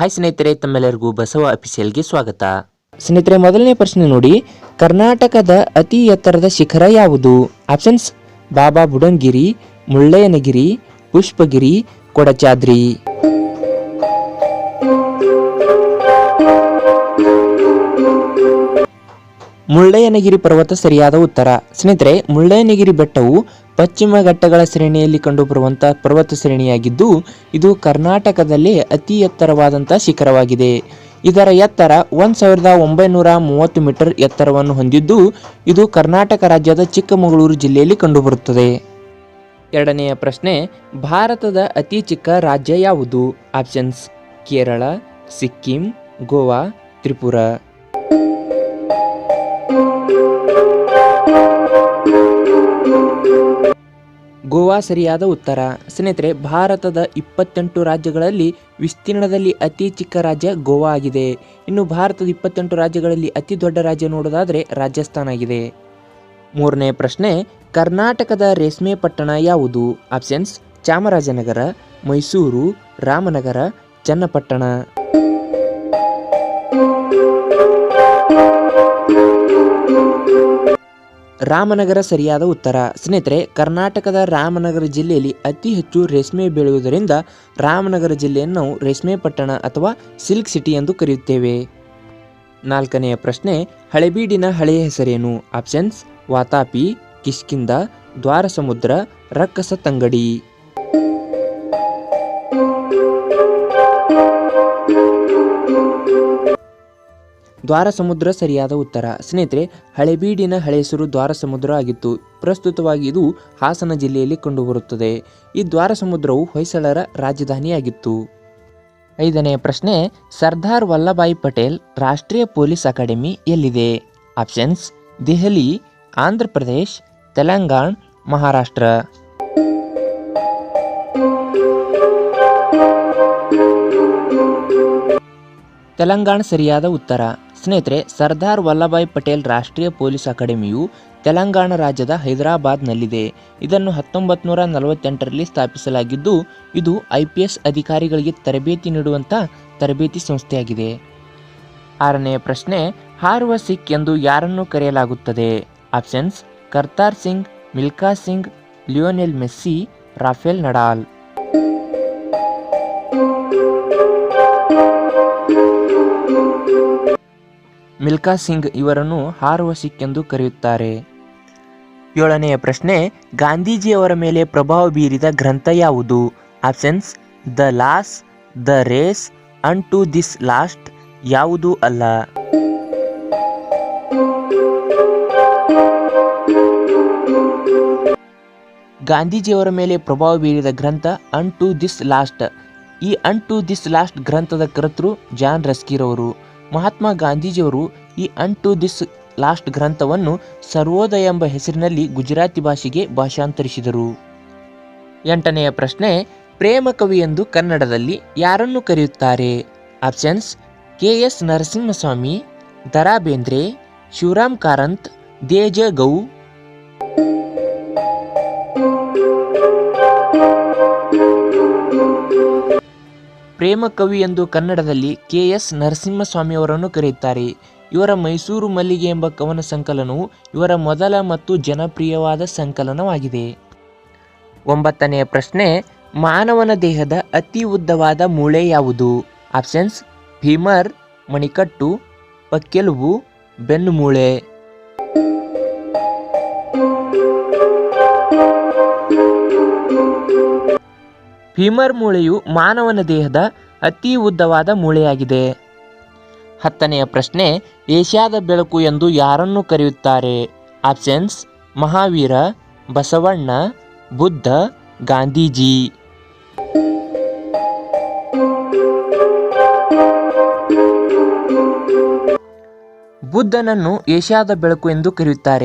Hi ಸ್ನೇಹಿತರೆ, ತಮ್ಮೆಲ್ಲರಿಗೂ ಬಸವ ಅಫಿಸಿಯಲ್ಗೆ ಸ್ವಾಗತ. ಸ್ನೇಹಿತರೆ, ಮೊದಲನೇ ಪ್ರಶ್ನೆ ನೋಡಿ, ಕರ್ನಾಟಕದ ಅತಿ ಎತ್ತರದ ಶಿಖರ ಯಾವುದು? ಆಪ್ಷನ್ಸ್ ಬಾಬಾ ಬುಡನ್ಗಿರಿ, ಮುಳ್ಳಯ್ಯನಗಿರಿ, ಪುಷ್ಪಗಿರಿ, ಕೊಡಚಾದ್ರಿ. ಮುಳ್ಳಯ್ಯನಗಿರಿ ಪರ್ವತ ಸರಿಯಾದ ಉತ್ತರ. ಸ್ನೇಹಿತರೆ, ಮುಳ್ಳಯ್ಯನಗಿರಿ ಬೆಟ್ಟವು ಪಶ್ಚಿಮ ಘಟ್ಟಗಳ ಶ್ರೇಣಿಯಲ್ಲಿ ಕಂಡುಬರುವಂಥ ಪರ್ವತ ಶ್ರೇಣಿಯಾಗಿದ್ದು, ಇದು ಕರ್ನಾಟಕದಲ್ಲಿ ಅತಿ ಎತ್ತರವಾದಂಥ ಶಿಖರವಾಗಿದೆ. ಇದರ ಎತ್ತರ ಒಂದು ಸಾವಿರದ ಒಂಬೈನೂರ ಮೂವತ್ತು ಮೀಟರ್ ಎತ್ತರವನ್ನು ಹೊಂದಿದ್ದು, ಇದು ಕರ್ನಾಟಕ ರಾಜ್ಯದ ಚಿಕ್ಕಮಗಳೂರು ಜಿಲ್ಲೆಯಲ್ಲಿ ಕಂಡುಬರುತ್ತದೆ. ಎರಡನೆಯ ಪ್ರಶ್ನೆ, ಭಾರತದ ಅತಿ ಚಿಕ್ಕ ರಾಜ್ಯ ಯಾವುದು? ಆಪ್ಷನ್ಸ್, ಕೇರಳ, ಸಿಕ್ಕಿಂ, ಗೋವಾ, ತ್ರಿಪುರ. ಗೋವಾ ಸರಿಯಾದ ಉತ್ತರ. ಸ್ನೇಹಿತರೆ, ಭಾರತದ ಇಪ್ಪತ್ತೆಂಟು ರಾಜ್ಯಗಳಲ್ಲಿ ವಿಸ್ತೀರ್ಣದಲ್ಲಿ ಅತಿ ಚಿಕ್ಕ ರಾಜ್ಯ ಗೋವಾ ಆಗಿದೆ. ಇನ್ನು ಭಾರತದ ಇಪ್ಪತ್ತೆಂಟು ರಾಜ್ಯಗಳಲ್ಲಿ ಅತಿ ದೊಡ್ಡ ರಾಜ್ಯ ನೋಡೋದಾದರೆ ರಾಜಸ್ಥಾನ ಆಗಿದೆ. ಮೂರನೇ ಪ್ರಶ್ನೆ, ಕರ್ನಾಟಕದ ರೇಷ್ಮೆ ಪಟ್ಟಣ ಯಾವುದು? ಆಪ್ಷನ್ಸ್, ಚಾಮರಾಜನಗರ, ಮೈಸೂರು, ರಾಮನಗರ, ಚನ್ನಪಟ್ಟಣ. ರಾಮನಗರ ಸರಿಯಾದ ಉತ್ತರ. ಸ್ನೇಹಿತರೆ, ಕರ್ನಾಟಕದ ರಾಮನಗರ ಜಿಲ್ಲೆಯಲ್ಲಿ ಅತಿ ಹೆಚ್ಚು ರೇಷ್ಮೆ ಬೆಳೆಯುವುದರಿಂದ ರಾಮನಗರ ಜಿಲ್ಲೆಯನ್ನು ರೇಷ್ಮೆ ಪಟ್ಟಣ ಅಥವಾ ಸಿಲ್ಕ್ ಸಿಟಿ ಎಂದು ಕರೆಯುತ್ತೇವೆ. ನಾಲ್ಕನೆಯ ಪ್ರಶ್ನೆ, ಹಳೆಬೀಡಿನ ಹಳೆಯ ಹೆಸರೇನು? ಆಪ್ಷನ್ಸ್, ವಾತಾಪಿ ಕಿಷ್ಕಿಂದ ದ್ವಾರಸಮುದ್ರ, ರಕ್ಕಸ ತಂಗಡಿ. ದ್ವಾರಸಮುದ್ರ ಸರಿಯಾದ ಉತ್ತರ. ಸ್ನೇಹಿತರೆ, ಹಳೆಬೀಡಿನ ಹಳೆಸರು ಹೆಸರು ದ್ವಾರಸಮುದ್ರ ಆಗಿತ್ತು. ಪ್ರಸ್ತುತವಾಗಿ ಇದು ಹಾಸನ ಜಿಲ್ಲೆಯಲ್ಲಿ ಕಂಡುಬರುತ್ತದೆ. ಈ ದ್ವಾರಸಮುದ್ರವು ಹೊಯ್ಸಳರ ರಾಜಧಾನಿಯಾಗಿತ್ತು. ಐದನೆಯ ಪ್ರಶ್ನೆ, ಸರ್ದಾರ್ ವಲ್ಲಭಾಯಿ ಪಟೇಲ್ ರಾಷ್ಟ್ರೀಯ ಪೊಲೀಸ್ ಅಕಾಡೆಮಿ ಎಲ್ಲಿದೆ? ಆಪ್ಷನ್ಸ್, ದೆಹಲಿ, ಆಂಧ್ರ ಪ್ರದೇಶ್, ತೆಲಂಗಾಣ, ಮಹಾರಾಷ್ಟ್ರ. ತೆಲಂಗಾಣ ಸರಿಯಾದ ಉತ್ತರ. ಸ್ನೇಹಿತರೆ, ಸರ್ದಾರ್ ವಲ್ಲಭಾಯ್ ಪಟೇಲ್ ರಾಷ್ಟ್ರೀಯ ಪೊಲೀಸ್ ಅಕಾಡೆಮಿಯು ತೆಲಂಗಾಣ ರಾಜ್ಯದ ಹೈದರಾಬಾದ್ನಲ್ಲಿದೆ. ಇದನ್ನು ಹತ್ತೊಂಬತ್ತು ನೂರ ನಲವತ್ತೆಂಟರಲ್ಲಿ ಸ್ಥಾಪಿಸಲಾಗಿದ್ದು, ಇದು ಐ ಪಿ ಎಸ್ ಅಧಿಕಾರಿಗಳಿಗೆ ತರಬೇತಿ ನೀಡುವಂಥ ತರಬೇತಿ ಸಂಸ್ಥೆಯಾಗಿದೆ. ಆರನೆಯ ಪ್ರಶ್ನೆ, ಹಾರುವ ಸಿಖ್ ಎಂದು ಯಾರನ್ನು ಕರೆಯಲಾಗುತ್ತದೆ? Options, Kartar Singh, Milkha Singh, Lionel Messi, Rafael Nadal. Milkha Singh ಇವರನ್ನು ಹಾರುವ ಸಿಖ್ ಎಂದು ಕರೆಯುತ್ತಾರೆ. ಏಳನೆಯ ಪ್ರಶ್ನೆ, ಗಾಂಧೀಜಿಯವರ ಮೇಲೆ ಪ್ರಭಾವ ಬೀರಿದ ಗ್ರಂಥ ಯಾವುದು? Options, the laws, the race unto this last, ಯಾವುದು ಅಲ್ಲ. ಗಾಂಧೀಜಿಯವರ ಮೇಲೆ ಪ್ರಭಾವ ಬೀರಿದ ಗ್ರಂಥ ಅನ್ ಟು ದಿಸ್ ಲಾಸ್ಟ್. ಈ ಅನ್ ಟು ದಿಸ್ ಲಾಸ್ಟ್ ಗ್ರಂಥದ ಕರ್ತೃ ಜಾನ್ ರಸ್ಕಿರ್ ಅವರು ಮಹಾತ್ಮ ಗಾಂಧೀಜಿಯವರು ಈ ಅನ್ ಟು ದಿಸ್ ಲಾಸ್ಟ್ ಗ್ರಂಥವನ್ನು ಸರ್ವೋದಯ ಎಂಬ ಹೆಸರಿನಲ್ಲಿ ಗುಜರಾತಿ ಭಾಷೆಗೆ ಭಾಷಾಂತರಿಸಿದರು. ಎಂಟನೆಯ ಪ್ರಶ್ನೆ, ಪ್ರೇಮ ಕವಿ ಎಂದು ಕನ್ನಡದಲ್ಲಿ ಯಾರನ್ನು ಕರೆಯುತ್ತಾರೆ? ಆಪ್ಷನ್ಸ್, ಕೆ ಎಸ್ ನರಸಿಂಹಸ್ವಾಮಿ ದರಾ ಬೇಂದ್ರೆ ಶಿವರಾಮ್ ಕಾರಂತ್ ದೇಜ ಗೌ ಪ್ರೇಮ ಕವಿ ಎಂದು ಕನ್ನಡದಲ್ಲಿ ಕೆ ಎಸ್ ನರಸಿಂಹಸ್ವಾಮಿಯವರನ್ನು ಕರೆಯುತ್ತಾರೆ. ಇವರ ಮೈಸೂರು ಮಲ್ಲಿಗೆ ಎಂಬ ಕವನ ಸಂಕಲನವು ಇವರ ಮೊದಲ ಮತ್ತು ಜನಪ್ರಿಯವಾದ ಸಂಕಲನವಾಗಿದೆ. ಒಂಬತ್ತನೆಯ ಪ್ರಶ್ನೆ, ಮಾನವನ ದೇಹದ ಅತಿ ಉದ್ದವಾದ ಮೂಳೆ ಯಾವುದು? ಆಪ್ಷನ್ಸ್ ಭೀಮರ್, ಮಣಿಕಟ್ಟು, ಪಕ್ಕೆಲುಬು ಬೆನ್ನು ಫೀಮರ್ ಮೂಳೆಯು ಮಾನವನ ದೇಹದ ಅತಿ ಉದ್ದವಾದ ಮೂಳೆಯಾಗಿದೆ. ಹತ್ತನೆಯ ಪ್ರಶ್ನೆ, ಏಷ್ಯಾದ ಬೆಳಕು ಎಂದು ಯಾರನ್ನು ಕರೆಯುತ್ತಾರೆ? ಆಪ್ಷನ್ಸ್, ಮಹಾವೀರ, ಬಸವಣ್ಣ, ಬುದ್ಧ, ಗಾಂಧೀಜಿ. ಬುದ್ಧನನ್ನು ಏಷ್ಯಾದ ಬೆಳಕು ಎಂದು ಕರೆಯುತ್ತಾರೆ.